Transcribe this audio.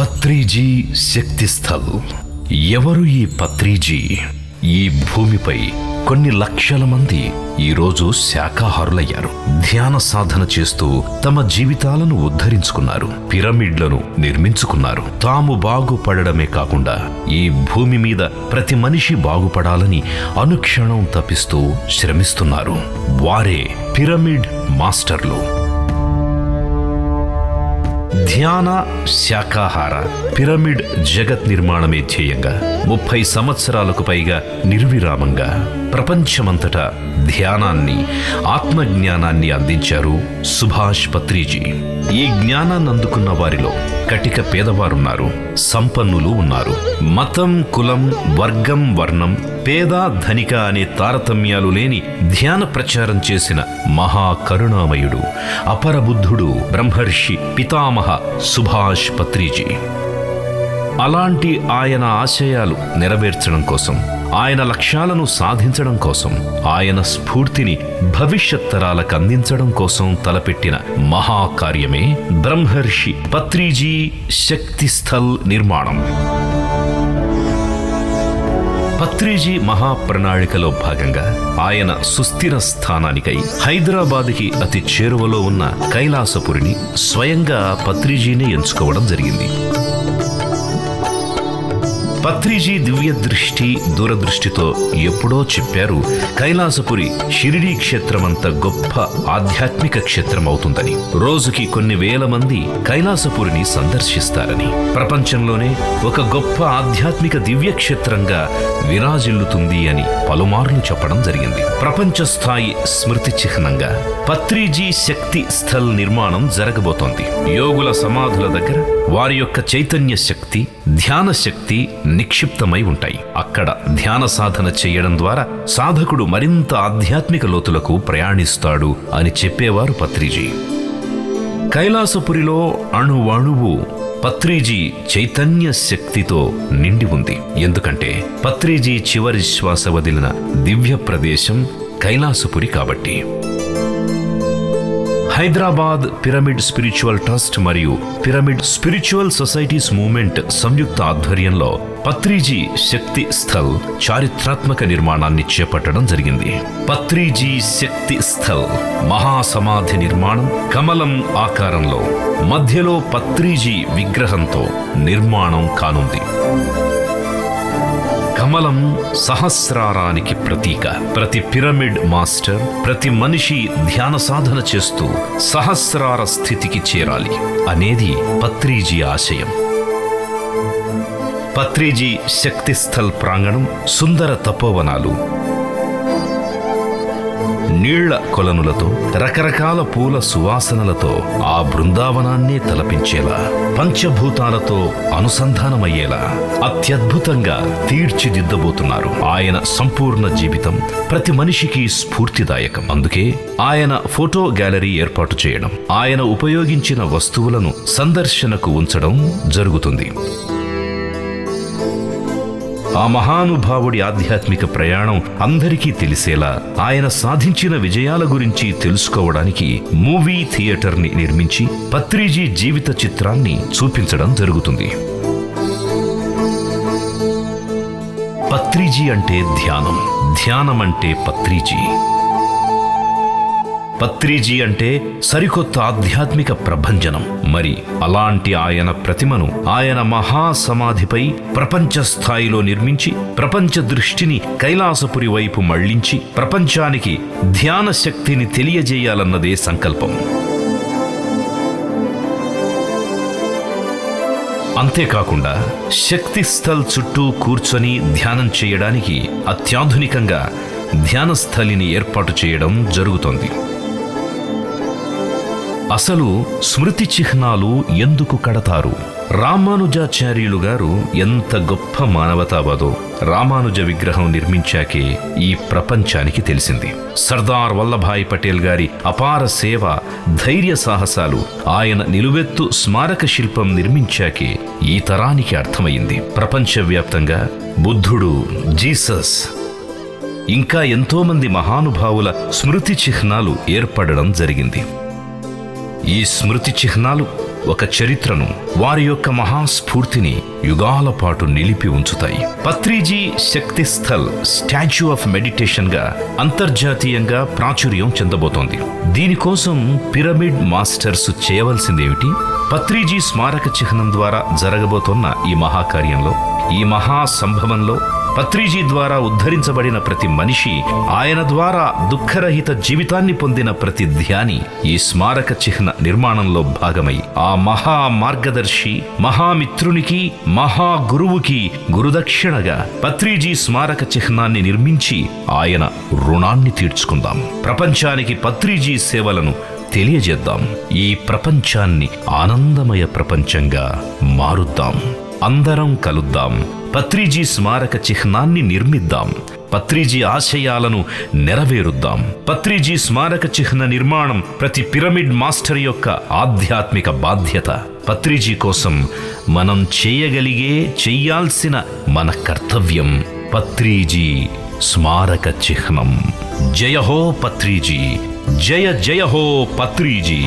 పత్రిజీ శక్తిస్థల్. ఎవరు ఈ పత్రిజీ? ఈ భూమిపై కొన్ని లక్షల మంది ఈరోజు శాకాహారులయ్యారు ధ్యాన సాధన చేస్తూ తమ జీవితాలను ఉద్ధరించుకున్నారు. పిరమిడ్లను నిర్మించుకున్నారు. తాము బాగుపడడమే కాకుండా ఈ భూమి మీద ప్రతి మనిషి బాగుపడాలని అనుక్షణం తప్పిస్తూ శ్రమిస్తున్నారు. వారే పిరమిడ్ మాస్టర్లు. ధ్యాన శాకాహార పిరమిడ్ జగత్ నిర్మాణమే ధ్యేయంగా ముప్పై సంవత్సరాలకు పైగా నిర్విరామంగా ప్రపంచమంతటా ధ్యానాన్ని ఆత్మజ్ఞానాన్ని అందించారు సుభాష్ పత్రిజీ. ఈ జ్ఞానాన్ని అందుకున్న వారిలో కటిక పేదవారున్నారు సంపన్నులు ఉన్నారు. మతం కులం వర్గం వర్ణం పేద ధనిక అనే తారతమ్యాలు లేని ధ్యాన ప్రచారం చేసిన మహా కరుణామయుడు అపరబుద్ధుడు బ్రహ్మర్షి పితామహ సుభాష్ పత్రిజీ. అలాంటి ఆయన ఆశయాలు నెరవేర్చడం కోసం ఆయన లక్ష్యాలను సాధించడం కోసం ఆయన స్ఫూర్తిని భవిష్యత్ తరాలకు అందించడం కోసం తలపెట్టిన మహాకార్యమే బ్రహ్మర్షి పత్రిజీ శక్తిస్థల్ నిర్మాణం. పత్రిజీ మహాప్రణాళికలో భాగంగా ఆయన సుస్థిర స్థానానికై హైదరాబాద్కి అతి చేరువలో ఉన్న కైలాసపురిని స్వయంగా పత్రిజీని ఎంచుకోవడం జరిగింది. పత్రిజీ దివ్య దృష్టి దూరదృష్టితో ఎప్పుడో చెప్పారు కైలాసపురి షిరిడీ క్షేత్రమంత గొప్ప ఆధ్యాత్మిక క్షేత్రం అవుతుందని రోజుకి కొన్ని వేల మంది కైలాసపురిని సందర్శిస్తారని. ప్రపంచంలోనే ఒక గొప్ప ఆధ్యాత్మిక దివ్య క్షేత్రంగా విరాజిల్లుతుంది అని పలుమార్లు చెప్పడం జరిగింది. ప్రపంచ స్థాయి స్మృతి చిహ్నంగా పత్రిజీ శక్తి స్థల్ నిర్మాణం జరగబోతోంది. యోగుల సమాధుల దగ్గర వారి యొక్క చైతన్య శక్తి ధ్యాన శక్తి నిక్షిప్తమై ఉంటాయి. అక్కడ ధ్యాన సాధన చేయడం ద్వారా సాధకుడు మరింత ఆధ్యాత్మిక లోతులకు ప్రయాణిస్తాడు అని చెప్పేవారు పత్రిజీ. కైలాసపురిలో అణువణువు పత్రిజీ చైతన్య శక్తితో నిండి ఉంది. ఎందుకంటే పత్రిజీ చివరి శ్వాస వదిలిన దివ్య ప్రదేశం కైలాసపురి కాబట్టి. హైదరాబాద్ పిరమిడ్ స్పిరిచువల్ ట్రస్ట్ మరియు పిరమిడ్ స్పిరిచువల్ సొసైటీస్ మూవ్మెంట్ సంయుక్త ఆధ్వర్యంలో పత్రిజీ శక్తి స్థల్ చారిత్రాత్మక నిర్మాణాన్ని చేపట్టడం జరిగింది. పత్రిజీ శక్తి స్థల్ మహాసమాధి నిర్మాణం కమలం ఆకారంలో మధ్యలో పత్రిజీ విగ్రహంతో నిర్మాణం కానుంది. కమలం సహస్రారానికి ప్రతీక. ప్రతి పిరమిడ్ మాస్టర్ ప్రతి మనిషి ధ్యాన సాధన చేస్తూ సహస్రార స్థితికి చేరాలి. అనేది పత్రిజీ ఆశయం. పత్రిజీ శక్తిస్థల్ ప్రాంగణం సుందర తపోవనాలు. నీళ్ళ కొలనులతో రకరకాల పూల సువాసనలతో ఆ బృందావనాన్నే తలపించేలా పంచభూతాలతో అనుసంధానమయ్యేలా అత్యద్భుతంగా తీర్చిదిద్దబోతున్నారు. ఆయన సంపూర్ణ జీవితం ప్రతి మనిషికి స్ఫూర్తిదాయకం. అందుకే ఆయన ఫోటో గ్యాలరీ ఏర్పాటు చేయడం ఆయన ఉపయోగించిన వస్తువులను సందర్శనకు ఉంచడం జరుగుతుంది. ఆ మహానుభావుడి ఆధ్యాత్మిక ప్రయాణం అందరికీ తెలిసేలా ఆయన సాధించిన విజయాల గురించి తెలుసుకోవడానికి మూవీ థియేటర్ని నిర్మించి పత్రిజీ జీవిత చిత్రాన్ని చూపించడం జరుగుతుంది. పత్రిజీ అంటే ధ్యానం ధ్యానం అంటే పత్రిజీ. పత్రిజీ అంటే సరికొత్త ఆధ్యాత్మిక ప్రభంజనం. మరి అలాంటి ఆయన ప్రతిమను ఆయన మహాసమాధిపై ప్రపంచ స్థాయిలో నిర్మించి ప్రపంచ దృష్టిని కైలాసపురి వైపు మళ్ళించి ప్రపంచానికి ధ్యాన శక్తిని తెలియజేయాలన్నదే సంకల్పం. అంతేకాకుండా శక్తి స్థల్ చుట్టూ కూర్చొని ధ్యానం చేయడానికి అత్యాధునికంగా ధ్యానస్థలిని ఏర్పాటు చేయడం జరుగుతోంది. అసలు స్మృతి చిహ్నాలు ఎందుకు కడతారు? రామానుజాచార్యులు గారు ఎంత గొప్ప మానవతావాదో రామానుజ విగ్రహం నిర్మించాకే ఈ ప్రపంచానికి తెలిసింది. సర్దార్ వల్లభాయ్ పటేల్ గారి అపార సేవ ధైర్య సాహసాలు ఆయన నిలువెత్తు స్మారక శిల్పం నిర్మించాకే ఈ తరానికి అర్థమైంది. ప్రపంచవ్యాప్తంగా బుద్ధుడు జీసస్. ఇంకా ఎంతోమంది మహానుభావుల స్మృతి చిహ్నాలు ఏర్పడడం జరిగింది. ఈ స్మృతి చిహ్నాలు ఒక చరిత్రను వారి యొక్క మహాస్ఫూర్తిని యుగాల పాటు నిలిపి ఉంచుతాయి. పత్రిజీ శక్తి స్థల్ స్టాచ్యూ ఆఫ్ మెడిటేషన్గా అంతర్జాతీయంగా ప్రాచుర్యం చెందబోతోంది. దీనికోసం పిరమిడ్ మాస్టర్స్ చేయవలసిందేమిటి? పత్రిజీ స్మారక చిహ్నం ద్వారా జరగబోతున్న ఈ మహాకార్యంలో ఈ మహా సంభవంలో పత్రిజీ ద్వారా ఉద్ధరించబడిన ప్రతి మనిషి ఆయన ద్వారా దుఃఖరహిత జీవితాన్ని పొందిన ప్రతి ధ్యాని ఈ స్మారక చిహ్న నిర్మాణంలో భాగమై ఆ మహా మార్గదర్శి మహామిత్రునికి మహా గురువుకి గురుదక్షిణగా పత్రిజీ స్మారక చిహ్నాన్ని నిర్మించి ఆయన రుణాన్ని తీర్చుకుందాం. ప్రపంచానికి పత్రిజీ సేవలను తెలియజేద్దాం. ఈ ప్రపంచాన్ని ఆనందమయ ప్రపంచంగా మారుద్దాం. అందరం కలుద్దాం. పత్రిజీ స్మారక చిహ్నాన్ని నిర్మిద్దాం. పత్రిజీ ఆశయాలను నెరవేరుద్దాం. పత్రిజీ స్మారక చిహ్న నిర్మాణం ప్రతి పిరమిడ్ మాస్టర్ యొక్క ఆధ్యాత్మిక బాధ్యత. పత్రిజీ కోసం మనం చేయగలిగే చెయ్యాల్సిన మన కర్తవ్యం పత్రిజీ స్మారక చిహ్నం. జయ హో పత్రిజీ. జయ జయ హో పత్రిజీ.